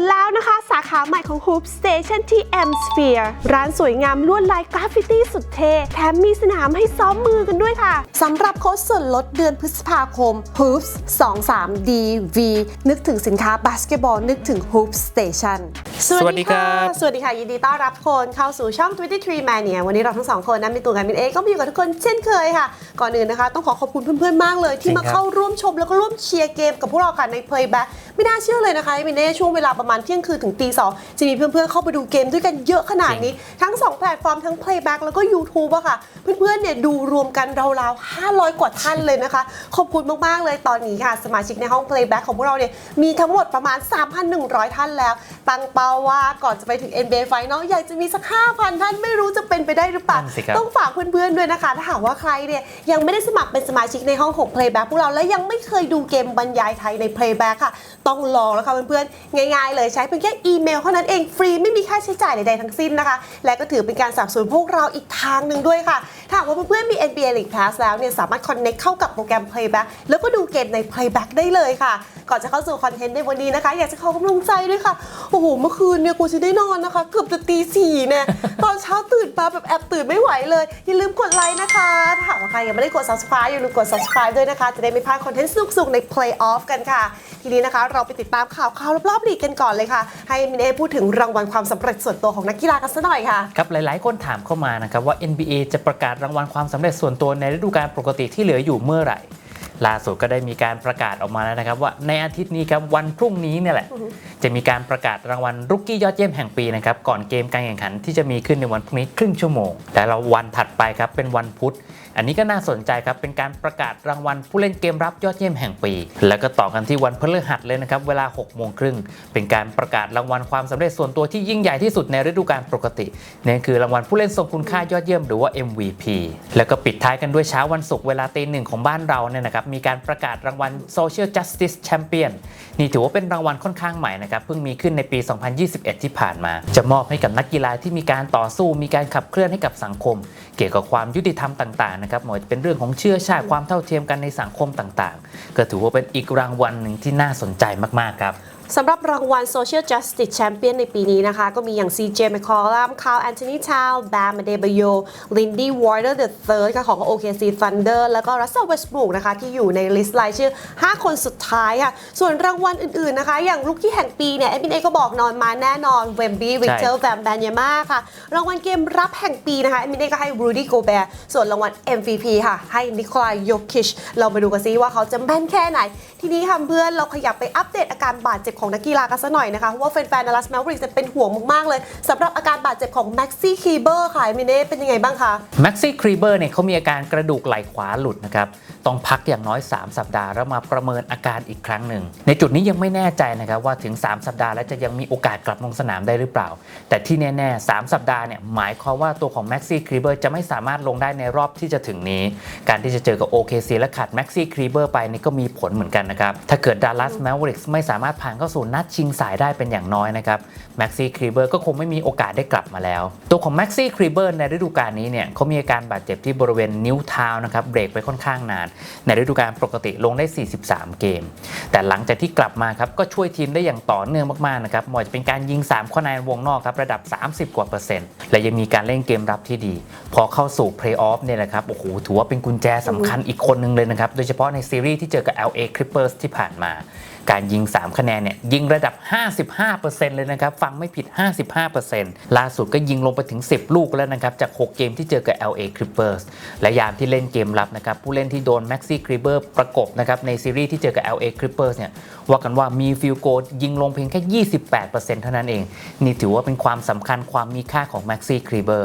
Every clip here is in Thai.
นแล้วนะคะาขาใหม่ของ Hoop Station ที่ M Sphere ร้านสวยงามลวดลายกราฟฟิตี้สุดเท่แถมมีสนามให้ซ้อมมือกันด้วยค่ะสำหรับโค้ดส่วนลดเดือนพฤษภาคม Hoops 23 DV นึกถึงสินค้าบาสเกตบอลนึกถึง Hoop Station สวัสดีครับสวัสดีค่ะ ยินดีต้อนรับคนเข้าสู่ช่อง 23 Mania วันนี้เราทั้งสองคนนะมีตัวกันมินเองก็มาอยู่กับทุกคนเช่นเคยค่ะ ก่อนอื่นนะคะ ต้องขอขอบคุณเพื่อนๆมากเลย ที่มาเข้าร่วมชมแล้วก็ร่วมเชียร์เกมกับพวกเราค่ะใน Playback ไม่น่าเชื่อเลยนะคะมินเน่ช่วงเวลาประมาณเที่ยงคืนถึงตีสองจะมีเพื่อนๆเข้าไปดูเกมด้วยกันเยอะขนาดนี้ ทั้ง 2 แพลตฟอร์มทั้ง Playback แล้วก็ YouTube อะค่ะ เพื่อนๆเนี่ยดูรวมกันราวๆ 500 กว่าท่านเลยนะคะ ขอบคุณมากๆเลยตอนนี้ค่ะ สมาชิกในห้อง Playback ของพวกเราเนี่ยมีทั้งหมดประมาณ 3,100 ท่านแล้ว ตั้งเป้าว่าก่อนจะไปถึง NBA Final อยากจะมีสัก 5,000 ท่านไม่รู้จะเป็นไปได้หรือเปล่านั่นสิครับต้องฝากเพื่อนๆด้วยนะคะ ถ้าหากว่าใครเนี่ยยังไม่ได้สมัครเป็นสมาชิกในห้องของ Playback พวกเราและยังไม่เคยดูเกมบรรยายไทยใน Playback ค่ะ ต้องลองแล้วค่ะเพื่อนๆง่าย ๆ เลยใช้เพียงแค่อีเมมลเท่านั้นเองฟรีไม่มีค่าใช้จ่ายใดๆทั้งสิ้นนะคะ และก็ถือเป็นการสนับสนุนพวกเราอีกทางหนึ่งด้วยค่ะถ้าหากว่าเพื่อนๆมี NBA League Pass แล้วเนี่ยสามารถ connect เข้ากับโปรแกรม Playback แล้วก็ดูเกมใน Playback ได้เลยค่ะ ก่อนจะเข้าสู่คอนเทนต์ในวันนี้นะคะ อยากจะขอกำลังใจด้วยค่ะ โอ้โห เมื่อคืนเนี่ยกูจะได้นอนนะคะ เกือบจะตีสี่เนี่ยตอนเช้าตื่นมาแบบแอบตื่นไม่ไหวเลย อย่าลืมกดไลค์นะคะ ถ้าหากว่าใครยังไม่ได้กด subscribe อย่าลืมกด subscribe ด้วยนะคะ จะได้ไม่พลาดคอนเทนต์สนุกๆใน Play Off กันค่ะ ทีนี้นะคะเราไปติดตามข่าวข่าวรอบๆลีกกันก่อนเลยค่ะให้มินเอพูดถึงรางวัลความสำเร็จส่วนตัวของนักกีฬากันสักหน่อยค่ะ ครับหลายๆ คนถามเข้ามานะครับว่า NBA จะประกาศรางวัลความสำเร็จส่วนตัวในฤดูกาลปกติที่เหลืออยู่เมื่อไหร่ล่าสุดก็ได้มีการประกาศออกมาแล้วนะครับ ว่าในอาทิตย์นี้ครับวันพรุ่งนี้เนี่ยแหละ จะมีการประกาศรางวัลรุกกี้ยอดเยี่ยมแห่งปีนะครับก่อนเกมการแข่งขันที่จะมีขึ้นในวันพรุ่งนี้ครึ่งชั่วโมง แต่ละวันถัดไปครับเป็นวันพุธ อันนี้ก็น่าสนใจครับ เป็นการประกาศรางวัลผู้เล่นเกมรับยอดเยี่ยมแห่งปี แล้วก็ต่อกันที่วันพฤหัสเลยนะครับ เวลา6โมงครึ่ง เป็นการประกาศรางวัลความสำเร็จส่วนตัวที่ยิ่งใหญ่ที่สุดในฤดูกาลปกตินั่คือรางวัลผู้เล่นทรงคุณค่ายอดเยี่ยมหรือว่า MVP แล้วก็ปิดท้ายกันด้วยเช้าวันศุกร์เวลาตีหนึ่งของบ้านเราเนี่ยนะครับ มีการประกาศรางวัล Social Justice Champion นี่ถือว่าเป็นรางวัลค่อนข้างใหม่นะครับ เพิ่งมีขึ้นในปี 2021 ที่ผ่านมา จะมอบให้กับนักกีฬาที่มีการต่อสู้ มีการขับเคลื่อนให้กับสังคม เกี่ยวกับความยุติธรรมต่างๆนะครับหมาจะเป็นเรื่องของเชื่อชาติความเท่าเทียมกันในสังคมต่างๆ ก็ถือว่าเป็นอีกรางวัลหนึ่งที่น่าสนใจมากๆครับ สำหรับรางวัล Social Justice Champion ในปีนี้นะคะ ก็มีอย่าง CJ McCollum Carl Anthony Town Bam Adebayo Lindy Warder III ค่ะของ OKC Thunder แล้วก็ Russell Westbrook นะคะ ที่อยู่ในลิสต์รายชื่อ 5 คนสุดท้ายค่ะ ส่วนรางวัลอื่นๆนะคะ อย่างลูกที่แห่งปีเนี่ย NBA ก็บอกนอนมาแน่นอน Wemby Victor Van b a n y a m a ค่ะ รางวัลเกมรับแห่งปีนะคะ NBA ก็ให้ Rudy Gobert ส่วนรางวัล MVP ค่ะ ให้ Nikola Jokic เรามาดูกันซิว่าเขาจะแม่นแค่ไหนทีนี้ค่ะเพื่อนเราขยับไปอัปเดตอาการบาดเจ็บของนักกีฬากันสักหน่อยนะคะ เพราะว่าแฟนๆดัลลัสแมวริกจะเป็นห่วงมากๆเลยสำหรับอาการบาดเจ็บของแม็กซี่คีเบอร์ค่ะมินเน่เป็นยังไงบ้างคะแม็กซี่ครีเบอร์เนี่ยเขามีอาการกระดูกไหล่ขวาหลุดนะครับต้องพักอย่างน้อย 3 สัปดาห์แล้วมาประเมินอาการอีกครั้งหนึ่ง ในจุดนี้ยังไม่แน่ใจนะครับว่าถึง 3 สัปดาห์แล้วจะยังมีโอกาสกลับลงสนามได้หรือเปล่า แต่ที่แน่ๆ 3 สัปดาห์เนี่ยหมายความว่าตัวของแม็กซี่ครีเบอร์จะไม่สามารถลงได้ในรอบที่จะถึงนี้ การที่จะเจอกับ OKC และขาดแม็กซี่ครีเบอร์ไปนี่ก็มีผลเหมือนกันนะครับ ถ้าเกิดดัลลัสแมวริกส์ไม่สามารถผ่านเข้าสู่นัดชิงสายได้เป็นอย่างน้อยนะครับแม็กซี่ครีเบอร์ก็คงไม่มีโอกาสได้กลับมาแล้ว ตัวของแม็กซี่ครีเบอร์ในฤดูกาลนี้เนี่ยเขามีอาการบาดเจ็บที่บริเวณนิ้วเท้านะครับเบรกไปค่อนข้างนาน ในฤดูกาลปกติลงได้ 43 เกม แต่หลังจากที่กลับมาครับก็ช่วยทีมได้อย่างต่อเนื่องมากๆนะครับไม่ว่าจะเป็นการยิง 3 ข้อในวงนอกครับระดับ 30 กว่าเปอร์เซ็นต์และยังมีการเล่นเกมรับที่ดี พอเข้าสู่เพลย์ออฟเนี่ยนะครับโอ้โหถือว่าเป็นกุญแจสำคัญอีกคนหนึ่งเลยนะครับโดยเฉพาะในซีรีส์ที่เจอกับ LA Clippers ที่ผ่านมา การยิง 3 คะแนนเนี่ยยิงระดับ 55%เลยนะครับ ฟังไม่ผิด 55%ล่าสุดก็ยิงลงไปถึง 10 ลูกแล้วนะครับ จาก 6 เกมที่เจอกับ LA Clippers และยามที่เล่นเกมรับนะครับ ผู้เล่นที่โดน Maxi c r i b e r ประกบนะครับในซีรีส์ที่เจอกับ LA Clippers เนี่ยว่ากันว่ามีฟิลโกยิงลงเพียงแค่ 28%เท่านั้นเอง นี่ถือว่าเป็นความสำคัญความมีค่าของ Maxi c r i b e r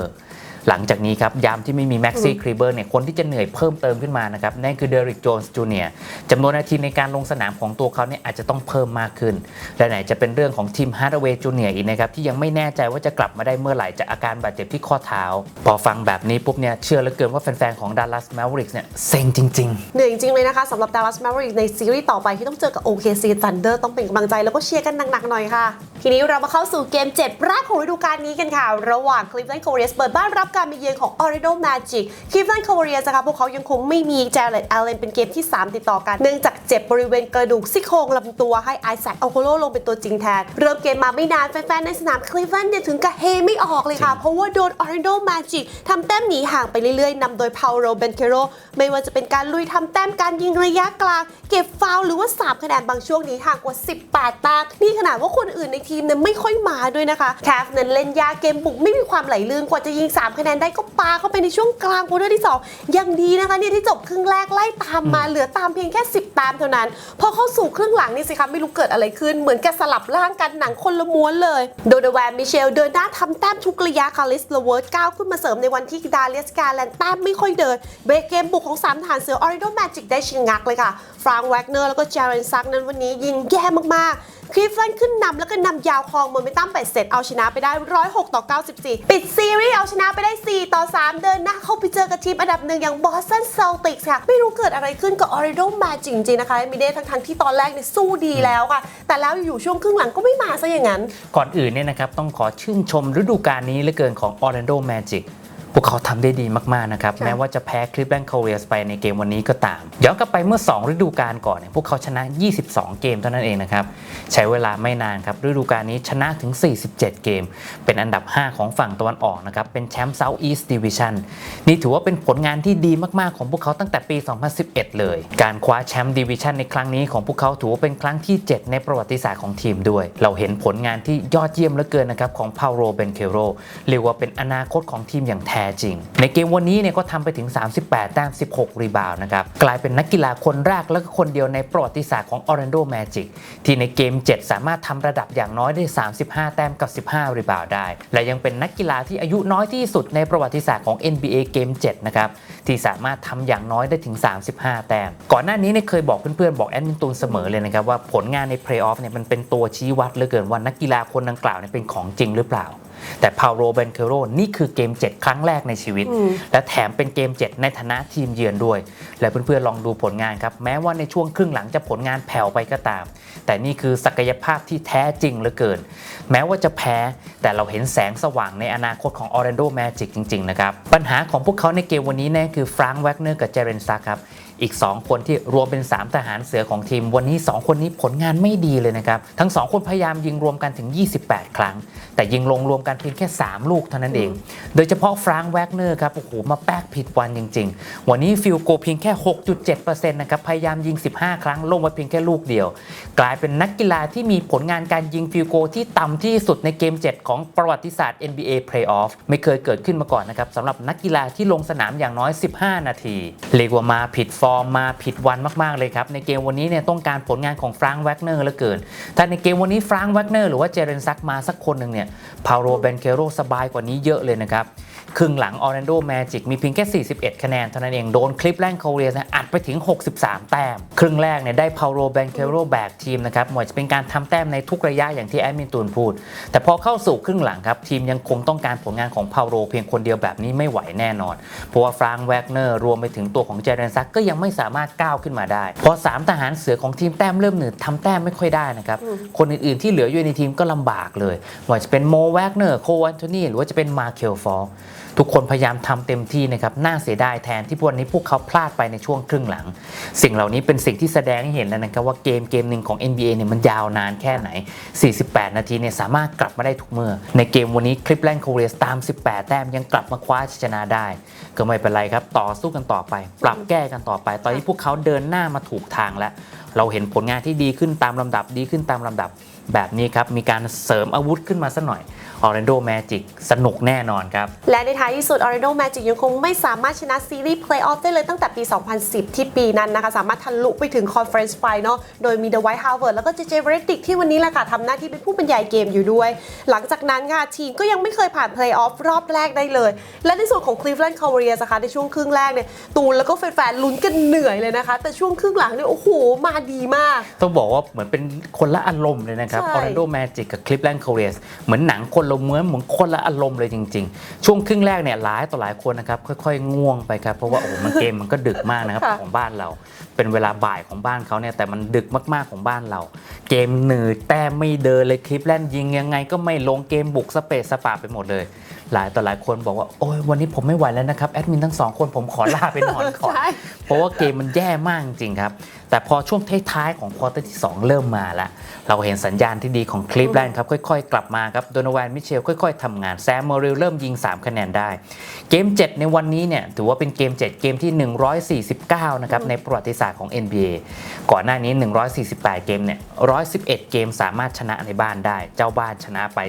หลังจากนี้ครับยามที่ไม่มีแม็กซี่ครีเบอร์เนี่ยคนที่จะเหนื่อยเพิ่มเติมขึ้นมานะครับนั่นคือเดริกโจนส์จูเนียร์จำนวนนาทีในการลงสนามของตัวเขาเนี่ยอาจจะต้องเพิ่มมากขึ้น และไหนจะเป็นเรื่องของทีมฮาร์ดเวย์จูเนียร์อีกนะครับที่ยังไม่แน่ใจว่าจะกลับมาได้เมื่อไหร่จากอาการบาดเจ็บที่ข้อเท้า พอฟังแบบนี้ปุ๊บเนี่ยเชื่อเหลือเกินว่าแฟนๆของดัลลัสแมวริกส์เนี่ยเซ็งจริงๆเหนื่อยจริงๆเลยนะคะสำหรับ Dallas Mavericks ในซีรีส์ต่อไปที่ต้องเจอกับ OKC Thunder ต้องเป็นกำลังใจแล้วก็เชียร์กันหนักๆหน่อยค่ะ ทีนี้เรามาเข้าสู่เกม 7 แรกของฤดูกาลนี้กันค่ะ ระหว่าง Cleveland Cavaliers เปิดบ้านรับการมาเยือนของ Orlando Magic Cleveland Cavaliers นะคะพวกเขายังคงไม่มี Jared Allen เป็นเกมที่ 3 ติดต่อกัน เนื่องจากเจ็บบริเวณกระดูกซี่โครงลำตัวให้ไอแซคอัลโคโลลงเป็นตัวจริงแทน เริ่มเกมมาไม่นานแฟนๆ ในสนาม Cleveland เนี่ยถึงกับเฮไม่ออกเลยค่ะ เพราะว่าโดน Orlando Magic ทำแต้มหนีห่างไปเรื่อยๆนำโดย Paolo Banchero ไม่ว่าจะเป็นการลุยทำแต้มการยิงระยะกลาง เก็บฟาวล์หรือว่า3คะแนนบางช่วงนี้ห่างกว่า 18แต้มนี่ขนาดว่าคนอื่นในทีมเนี่ยไม่ค่อยมาด้วยนะคะแคฟนั้นเล่นยากเกมบุกไม่มีความไหลลื่นกว่าจะยิง3คะแนนได้ก็ปาเข้าไปในช่วงกลางควอเตอร์ที่ 2 ยังดีนะคะเนี่ยที่จบครึ่งแรกไล่ตามมาเหลือตามเพียงแค่ 10 ตามเท่านั้น พอเข้าสู่ครึ่งหลังนี่สิคะไม่รู้เกิดอะไรขึ้น เหมือนกับสลับร่างกันหนังคนละม้วนเลยโดนแวร์มิเชลเดินหน้าทำแต้มทุกระยะคาริสเลเวิร์ดก้าวขึ้นมาเสริมในวันที่ดาเลียสกาแลนด์แต้มไม่ค่อยเดินเบรกเกมบุกของสามทหารเสือออริโดแมจิกได้ชิงงักเลยค่ะฟรานแวกเนอร์แล้วก็เจเรนซักนั้นวันนี้ยิงแย่มากๆ คลิฟลันขึ้นนำแล้วก็นำยาวคลองโมเมนตัมไปเสร็จเอาชนะไปได้ 106 ต่อ 94 ปิดซีรีส์เอาชนะไปได้ 4 ต่อ 3 เดินหน้าเข้าไปเจอกับทีมอันดับหนึ่งอย่างบอสตันเซลติกส์ค่ะ ไม่รู้เกิดอะไรขึ้นกับออริโดแมจิกจริง ๆ นะคะมิเดทั้งทั้งๆที่ตอนแรกเนี่ยสู้ดีแล้วค่ะ แต่แล้วอยู่ช่วงครึ่งหลังก็ไม่มาซะอย่างนั้น ก่อนอื่นเนี่ยนะครับต้องขอชื่นชมฤดูกาลนี้เหลือเกินของ Orlando Magic พวกเขาทำได้ดีมาก ๆ นะครับค่ะแม้ว่าจะแพ้ Cleveland Cavaliers ไปในเกมวันนี้ก็ตาม ย้อนกลับไปเมื่อ 2 ฤดูกาลก่อนเนี่ยพวกเขาชนะ 22 เกมเท่านั้นเองนะครับ ใช้เวลาไม่นานครับ ฤดูกาลนี้ชนะถึง 47 เกม เป็นอันดับ 5 ของฝั่งตะวันออกนะครับ เป็นแชมป์ South East Division นี่ถือว่าเป็นผลงานที่ดีมาก ๆ ของพวกเขาตั้งแต่ปี 2011 เลย การคว้าแชมป์ดิวิชันในครั้งนี้ของพวกเขาถือว่าเป็นครั้งที่ 7 ในประวัติศาสตร์ของทีมด้วย เราเห็นผลงานที่ยอดเยี่ยมเหลือเกินนะครับของพาโรเบนเคโรเรียกว่าเป็นอนาคตของทีมอย่างแท้จริง ในเกมวันนี้เนี่ยก็ทำไปถึง 38 แต้ม 16 รีบาวด์นะครับ กลายเป็นนักกีฬาคนแรกและก็คนเดียวในประวัติศาสตร์ของ Orlando Magic ที่ในเกม 7 สามารถทำระดับอย่างน้อยได้ 35 แต้มกับ 15 รีบาวด์ได้ และยังเป็นนักกีฬาที่อายุน้อยที่สุดในประวัติศาสตร์ของ NBA เกม 7 นะครับ ที่สามารถทำอย่างน้อยได้ถึง 35 แต้ม ก่อนหน้านี้เนี่ยเคยบอกเพื่อนๆบอกแอดมินตูนเสมอเลยนะครับว่าผลงานในเพลย์ออฟเนี่ยมันเป็นตัวชี้วัดเหลือเกินว่านักกีฬาคนดังกล่าวเนี่ยเป็นของจริงหรือเปล่า แต่พาวโรเบนเคโรนี่คือเกม 7 ครั้งแรกในชีวิตอืมและแถมเป็นเกม 7 ในฐานะทีมเยือนด้วย และเพื่อนๆลองดูผลงานครับ แม้ว่าในช่วงครึ่งหลังจะผลงานแผ่วไปก็ตาม แต่นี่คือศักยภาพที่แท้จริงเหลือเกิน แม้ว่าจะแพ้แต่เราเห็นแสงสว่างในอนาคตของ Orlando Magic จริงๆนะครับปัญหาของพวกเขาในเกมวันนี้แน่คือฟรานก์แวกเนอร์กับเจเรนซักครับ อีก 2 คนที่รวมเป็น 3 ทหารเสือของทีม วันนี้ 2 คนนี้ผลงานไม่ดีเลยนะครับ ทั้ง 2 คนพยายามยิงรวมกันถึง 28 ครั้ง แต่ยิงลงรวมกันเพียงแค่ 3 ลูกเท่านั้นเอง โดยเฉพาะฟรานแวกเนอร์ครับโอ้โหมาแป๊กผิดวันจริง ๆ วันนี้ฟิลโกเพียงแค่ 6.7%นะครับพยายามยิง 15 ครั้งลงมาเพียงแค่ลูกเดียว กลายเป็นนักกีฬาที่มีผลงานการยิงฟิลโกที่ต่ำที่สุดในเกม 7 ของประวัติศาสตร์ NBA Playoff ไม่เคยเกิดขึ้นมาก่อนนะครับสำหรับนักกีฬาที่ลงสนามอย่างน้อย 15 นาทีเรียกว่ามาผิดฟอร์มมาผิดวันมากๆเลยครับ ในเกมวันนี้เนี่ยต้องการผลงานของฟรังก์แวกเนอร์เหลือเกิน ถ้าในเกมวันนี้ฟรังก์แวกเนอร์หรือว่าเจเรนซักมาสักคนหนึ่งเนี่ยพาโรเบนเคโรสบายกว่านี้เยอะเลยนะครับ ครึ่งหลังออร์แลนโดแมจิกมีเพียงแค่ 41 คะแนนเท่านั้นเอง โดนคลิปแลนด์โคเรียสอัดไปถึง 63 แต้ม ครึ่งแรกเนี่ยได้พาโรแบนเคโรแบกทีมนะครับหมายจะเป็นการทำแต้มในทุกระยะอย่างที่แอดมินตูนพูด แต่พอเข้าสู่ครึ่งหลังครับ ทีมยังคงต้องการผลงานของพาโรเพียงคนเดียวแบบนี้ไม่ไหวแน่นอน เพราะว่าฟรานก์แวกเนอร์รวมไปถึงตัวของเจเรนซักก็ยังไม่สามารถก้าวขึ้นมาได้ พอสามทหารเสือของทีมแต้มเริ่มหนืดทำแต้มไม่ค่อยได้นะครับคนอื่นๆที่เหลืออยู่ในทีมก็ลำบากเลยว่าจะเป็นโมแวกเนอร์โควันโทนีหรือว่าจะเป็นมาเคลฟอร์ ทุกคนพยายามทำเต็มที่นะครับน่าเสียดายแทนที่วันนี้พวกเขาพลาดไปในช่วงครึ่งหลัง สิ่งเหล่านี้เป็นสิ่งที่แสดงให้เห็นแล้วนะครับว่าเกมเกมหนึ่งของ NBA เนี่ยมันยาวนานแค่ไหน 48 นาทีเนี่ยสามารถกลับมาได้ทุกเมื่อ ในเกมวันนี้คลิปแลนด์โคเรียสตาม 18 แต้มยังกลับมาคว้าชนะได้ ก็ไม่เป็นไรครับ ต่อสู้กันต่อไป ปรับแก้กันต่อไป ตอนนี้พวกเขาเดินหน้ามาถูกทางแล้ว เราเห็นผลงานที่ดีขึ้นตามลำดับดีขึ้นตามลำดับ แบบนี้ครับ มีการเสริมอาวุธขึ้นมาสักหน่อย Orlando Magic สนุกแน่นอนครับ และในท้ายที่สุด Orlando Magic ยังคงไม่สามารถชนะซีรีส์ Playoff ได้เลยตั้งแต่ปี 2010 ที่ปีนั้นนะคะ สามารถทะลุไปถึง Conference Final โดยมี The White Howard แล้วก็ JJ Redick ที่วันนี้แหละค่ะทำหน้าที่เป็นผู้บรรยายเกมอยู่ด้วย หลังจากนั้นค่ะทีมก็ยังไม่เคยผ่าน Playoff รอบแรกได้เลย และในส่วนของ Cleveland Cavaliers นะคะในช่วงครึ่งแรกเนี่ยตูนแล้วก็แฟนๆลุ้นกันเหนื่อยเลยนะคะ แต่ช่วงครึ่งหลังเนี่ยโอ้โหมาดีมาก ต้องบอกว่าเหมือนเป็นคนละอารมณ์เลยนะครับใช่ Orlando Magic กับ Cleveland Cavaliers เหมือนหนังคนละารมณ์เหมือนเหมือนคนละอารมณ์เลยจริง ๆ ช่วงครึ่งแรกเนี่ยหลายต่อหลายคนนะครับค่อยๆ ง่วงไปครับ เพราะว่าโอ้โหมันเกมมันก็ดึกมากนะครับค่ะของบ้านเรา เป็นเวลาบ่ายของบ้านเขาเนี่ยแต่มันดึกมากๆของบ้านเรา เกมเหนื่อยแต้มไม่เดินเลยคลิปแล่นยิงยังไง ก็ไม่ลงเกมบุกสเปซสปาไปหมดเลยหลายต่อหลายคนบอกว่า โอ้ยวันนี้ผมไม่ไหวแล้วนะครับ แอดมินทั้งสองคนผมขอลาไปนอนก่อนใช่เพราะว่าเกมมันแย่มากจริงๆครับ แต่พอช่วงท้ายๆของควอเตอร์ที่ 2 เริ่มมาแล้ว เราเห็นสัญญาณที่ดีของคลิปแลนด์ครับ ค่อยๆ กลับมาครับโดนวันมิเชลค่อยๆทำงานแซมมอริลเริ่มยิง 3 คะแนนได้ เกม 7 ในวันนี้เนี่ยถือว่าเป็นเกม 7 เกมที่ 149 นะครับ ในประวัติศาสตร์ของ NBA ก่อนหน้านี้ 148 เกมเนี่ย111 เกมสามารถชนะในบ้านได้ เจ้าบ้านชนะไป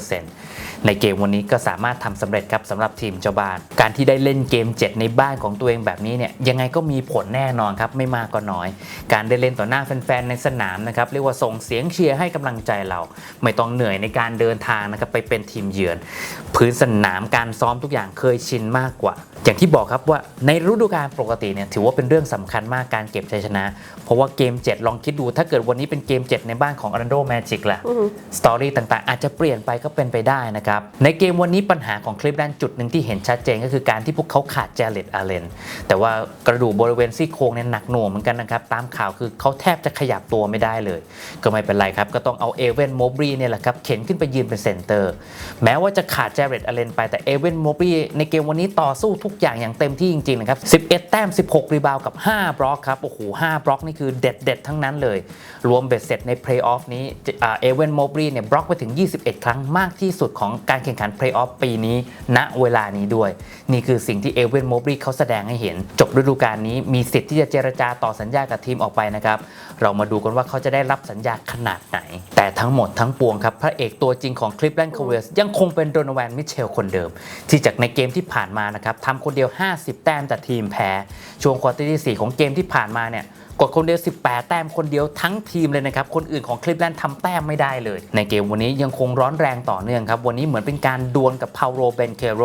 75%ในเกมวันนี้ก็สามารถทำสำเร็จครับสำหรับทีมเจ้าบ้าน การที่ได้เล่นเกม 7 ในบ้านของตัวเองแบบนี้เนี่ยยังไงก็มีผลแน่นอนครับไม่มากก็น้อยการได้เล่นต่อหน้าแฟนๆในสนามนะครับเรียกว่าส่งเสียงเชียร์ให้กำลังใจเรา ไม่ต้องเหนื่อยในการเดินทางนะครับไปเป็นทีมเยือน พื้นสนามการซ้อมทุกอย่างเคยชินมากกว่า อย่างที่บอกครับว่าในฤดูกาลปกติเนี่ยถือว่าเป็นเรื่องสำคัญมากการเก็บชัยชนะ เพราะว่าเกม 7 ลองคิดดูถ้าเกิดวันนี้เป็นเกม 7 ในบ้านของ Orlando Magic ล่ะอือหือสตอรี่ต่างๆ อาจจะเปลี่ยนไปก็เป็นไปได้นะครับในเกมวันนี้ปัญหาของคลิปแลนด์จุดหนึ่งที่เห็นชัดเจนก็คือการที่พวกเขาขาดเจเลตอาเลนแต่ว่ากระดูกบริเวณซี่โครงเนี่ยหนักหน่วงเหมือนกันนะครับตามข่าวคือเขาแทบจะขยับตัวไม่ได้เลย ก็ไม่เป็นไรครับ ก็ต้องเอาเอเวนโมบรีเนี่ยแหละครับเข็นขึ้นไปยืนเป็นเซนเตอร์ แม้ว่าจะขาดเจเลตอเลนไปแต่เอเวนโมบรีในเกมวันนี้ต่อสู้ทุกอย่างอย่างเต็มที่จริงๆนะครับ 11 แต้ม 16 รีบาวกับ 5 บล็อกครับโอ้โห5บล็อกนี่คือเด็ดๆทั้งนั้นเลย รวมเบ็ดเสร็จในเพลย์ออฟนี้เอเวนโมบรีเนี่ยบล็อกไปถึง 21 ครั้งมากที่สุดของการแข่งขันเพลย์ออฟปีนี้ณเวลานี้ด้วย นี่คือสิ่งที่เอเวนโมบรีเขาแสดงให้เห็น จบฤดูกาลนี้มีสิทธิ์ที่จะเจรจาต่อสัญญากับทีมออกไปนะครับ เรามาดูกันว่าเขาจะได้รับสัญญาขนาดไหน แต่ทั้งหมดทั้งปวงครับ พระเอกตัวจริงของคลิปแลนด์คาเวสยังคงเป็นโดนแวนมิเชลคนเดิม ที่จากในเกมที่ผ่านมานะครับทำคนเดียว 50 แต้มแต่ทีมแพ้ ช่วงควอเตอร์ที่ 4 ของเกมที่ผ่านมาเนี่ย กดคนเดียว 18 แต้มคนเดียวทั้งทีมเลยนะครับ คนอื่นของคลิปแลนด์ทำแต้มไม่ได้เลย ในเกมวันนี้ยังคงร้อนแรงต่อเนื่องครับ วันนี้เหมือนเป็นการดวลกับพาวโรเบนเคโร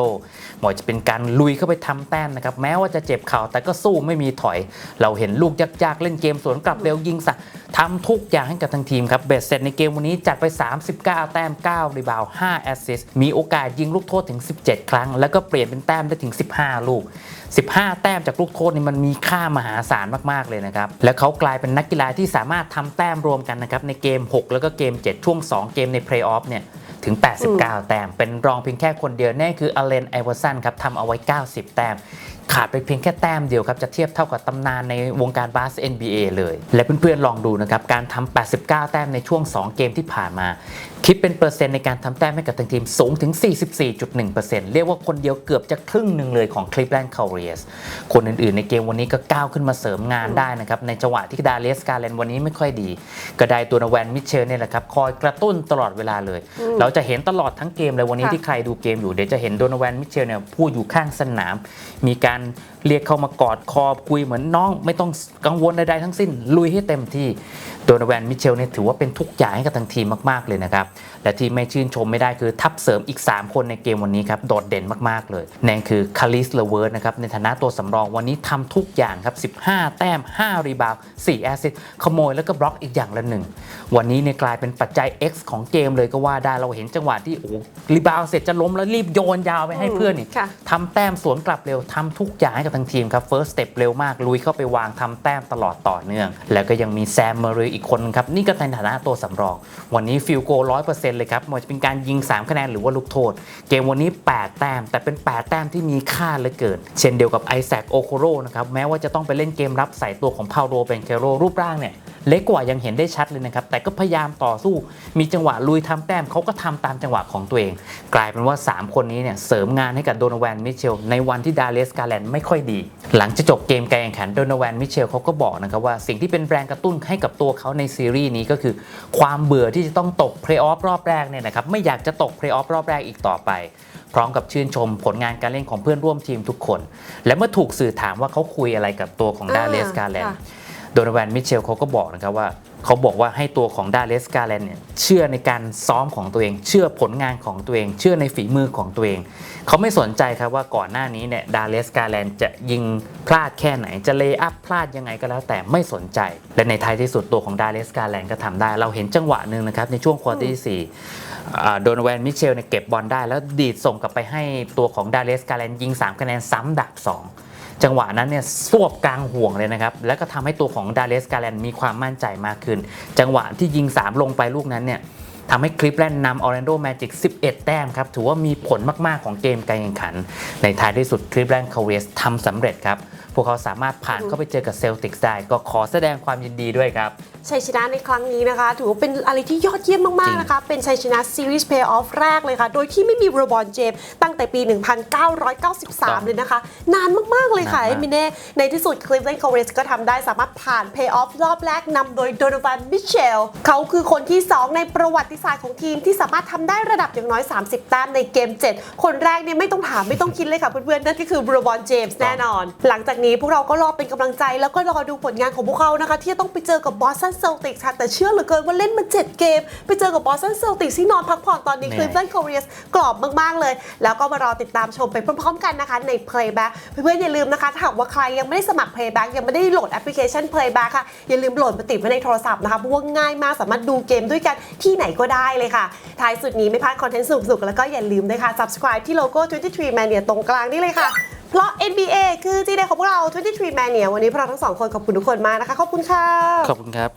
หมายจะเป็นการลุยเข้าไปทำแต้มนะครับ แม้ว่าจะเจ็บเข่าแต่ก็สู้ไม่มีถอย เราเห็นลูกยากๆ เล่นเกมสวนกลับเร็วยิงสะ ทำทุกอย่างให้กับทั้งทีมครับ เบสเสร็จในเกมวันนี้จัดไป 39 แต้ม 9 รีบาวด์5แอสซิสต์ มีโอกาสยิงลูกโทษถึง 17 ครั้ง แล้วก็เปลี่ยนเป็นแต้มได้ถึง 15 ลูก 15 แต้มจากลูกโทษนี่มันมีค่ามหาศาลมากๆเลยนะครับ แล้วเขากลายเป็นนักกีฬาที่สามารถทำแต้มรวมกันนะครับในเกม 6 แล้วก็เกม 7 ช่วง 2 เกมในเพลย์ออฟเนี่ยถึง 89 แต้ม เป็นรองเพียงแค่คนเดียวนั่นคืออเลนไอวอร์สันครับทำเอาไว้ 90 แต้ม ขาดไปเพียงแค่แต้มเดียวครับ จะเทียบเท่ากับตำนานในวงการบาส NBA เลย และเพื่อนๆลองดูนะครับ การทำ 89 แต้มในช่วง 2 เกมที่ผ่านมา คิดเป็นเปอร์เซ็นต์ในการทำแต้มให้กับทางทีมสูงถึง 44.1%เรียกว่าคนเดียวเกือบจะครึ่งหนึ่งเลยของ Cleveland Cavaliers คนอื่นๆในเกมวันนี้ก็ก้าวขึ้นมาเสริมงานได้นะครับ ในจังหวะที่ดาเลียสกาเลนวันนี้ไม่ค่อยดี ก็ได้ตัวนแวนมิเชลเนี่ยแหละครับคอยกระตุ้นตลอดเวลาเลย เราจะเห็นตลอดทั้งเกมเลยวันนี้ค่ะที่ใครดูเกมอยู่เดี๋ยวจะเห็นโดนแวนมิเชลเนี่ยพูดอยู่ข้างสนามมีการการ เรียกเข้ามากอดคอคุยเหมือนน้อง ไม่ต้องกังวลใดๆทั้งสิ้น ลุยให้เต็มที่โดนแวนมิเชลเนี่ยถือว่าเป็นทุกอย่างให้กับทางทีมมากๆเลยนะครับ และที่ไม่ชื่นชมไม่ได้คือทัพเสริมอีก 3 คนในเกมวันนี้ครับ โดดเด่นมากๆเลยนั่นคือคาริสเลเวิร์ดนะครับ ในฐานะตัวสำรองวันนี้ทำทุกอย่างครับ 15 แต้ม 5 รีบาวด์4แอสซิสต์ขโมยแล้วก็บล็อกอีกอย่างละหนึ่ง วันนี้เนี่ยกลายเป็นปัจจัย X ของเกมเลยก็ว่าได้เราเห็นจังหวะที่โอ้โหรีบาวด์เสร็จจะล้มแล้วรีบโยนยาวไปให้เพื่อนนี่ค่ะทำแต้มสวนกลับเร็วทำทุกอย่างให้กับทั้งทีมครับ first step เร็วมากลุยเข้าไปวางทำแต้มตลอดต่อเนื่อง แล้วก็ยังมีแซมเมอรีอีกคนครับ นี่ก็ในฐานะตัวสำรอง วันนี้ฟิลโกร้อยเปอร์เซ็นต์เลยครับไมันจะเป็นการยิง 3 คะแนนหรือว่าลูกโทษ เกมวันนี้ 8 แต้ม แต่เป็น 8 แต้มที่มีค่าเหลือเกิน เช่นเดียวกับไอแซคโอโคโรนะครับแม้ว่าจะต้องไปเล่นเกมรับใส่ตัวของพาโรเบนเคโรรูปร่างเนี่ย เล็กกว่ายังเห็นได้ชัดเลยนะครับ แต่ก็พยายามต่อสู้ มีจังหวะลุยทำแต้มเขาก็ทำตามจังหวะของตัวเอง กลายเป็นว่า 3 คนนี้เนี่ยเสริมงานให้กับโดนแวนมิเชลในวันที่ดาเลสกาแลนไม่ค่อยดี หลังจะจบเกมการแข่งขันโดนแวนมิเชลเขาก็บอกนะครับว่าสิ่งที่เป็นแรงกระตุ้นให้กับตัวเขาในซีรีส์นี้ก็คือ ความเบื่อที่จะต้องตกเพลย์ออฟรอบแรกเนี่ยนะครับไม่อยากจะตกเพลย์ออฟรอบแรกอีกต่อไปพร้อมกับชื่นชมผลงานการเล่นของเพื่อนร่วมทีมทุกคน และเมื่อถูกสื่อถามว่าเขาคุยอะไรกับตัวของดาเลสกาแลนค่ะ โดนแวนมิเชลเขาก็บอกนะครับว่าเขาบอกว่าให้ตัวของดาเลสกาแลนเนี่ยเชื่อในการซ้อมของตัวเอง เชื่อผลงานของตัวเอง เชื่อในฝีมือของตัวเอง เขาไม่สนใจครับว่าก่อนหน้านี้เนี่ยดาเลสกาแลนจะยิงพลาดแค่ไหนจะเลย์อัพพลาดยังไงก็แล้วแต่ไม่สนใจ และในท้ายที่สุดตัวของดาเลสกาแลนก็ทำได้ เราเห็นจังหวะหนึ่งนะครับในช่วงควอเตอร์ที่สี่โดนแวนมิเชลเนี่ยเก็บบอลได้ แล้วดีดส่งกลับไปให้ตัวของดาเลสกาแลนยิง 3 คะแนนซ้ำดับ 2 จังหวะนั้นเนี่ยสวบกลางห่วงเลยนะครับ แล้วก็ทำให้ตัวของดาเลสกาแลนมีความมั่นใจมากขึ้น จังหวะที่ยิง 3 ลงไปลูกนั้นเนี่ยทำให้คลิปแลนด์นำออร์แลนโดแมจิก 11 แต้มครับ ถือว่ามีผลมาก ๆ ของเกมการแข่งขัน ในท้ายที่สุดคลิปแลนด์คาเวสทำสำเร็จครับ พวกเขาสามารถผ่านเข้าไปเจอกับเซลติกได้ ก็ขอแสดงความยินดีด้วยครับชัยชนะในครั้งนี้นะคะ ถือว่าเป็นอะไรที่ยอดเยี่ยมมาก ๆ นะคะ เป็นชัยชนะซีรีส์เพย์ออฟแรกเลยค่ะ โดยที่ไม่มีโรบอนเจมส์ตั้งแต่ปี 1993 เลยนะคะ นานมาก ๆ เลยค่ะนานมากเอมิเน่ในที่สุดคลิฟแลนด์คาร์เรสก็ทำได้สามารถผ่านเพย์ออฟรอบแรกนำโดยโดน v านมิเชลเขาคือคนที่ 2 ในประวัติศาสตร์ของทีมที่สามารถทำได้ระดับอย่างน้อย 30 แต้มในเกม 7 คนแรกเนี่ยไม่ต้องถามไม่ต้องคิดเลยค่ะเพื่อนๆนั่นก็คือโรบอนเจมส์แน่นอน หลังจากนี้พวกเราก็รอเป็นกำลังใจแล้วก็รอดูผลงานของพวกเขานะคะ ที่จะต้องไปเจอกับบอสตันเซลติกค่ะแต่เชื่อเหลือเกินว่าเล่นมา7เกม ไปเจอกับบอสตันเซลติกที่นอนพักผ่อนตอนนี้เหนื่คลิอยฟแลนด์คาร์เรสกรอบมากๆเลย แล้วก็มารอติดตามชมไปพร้อมๆกันนะคะใน Playback เพื่อนๆอย่าลืมนะคะถ้าหากว่าใครยังไม่ได้สมัคร Playback ยังไม่ได้โหลดแอปพลิเคชัน Playback ค่ะอย่าลืมโหลดมาติดไว้ในโทรศัพท์นะคะเพราะว่าง่ายมากสามารถดูเกมด้วยกันที่ไหนก็ได้เลยค่ะท้ายสุดนี้ไม่พลาดคอนเทนต์สนุกๆแล้วก็อย่าลืมนะคะ subscribe ที่โลโก้23 Mania ตรงกลางนี่เลยค่ะ เพราะ NBA คือจีเดของพวกเรา 23 Mania วันนี้พวกเราทั้งสองคนขอบคุณทุกคนมากนะคะ ขอบคุณค่ะ ขอบคุณครับ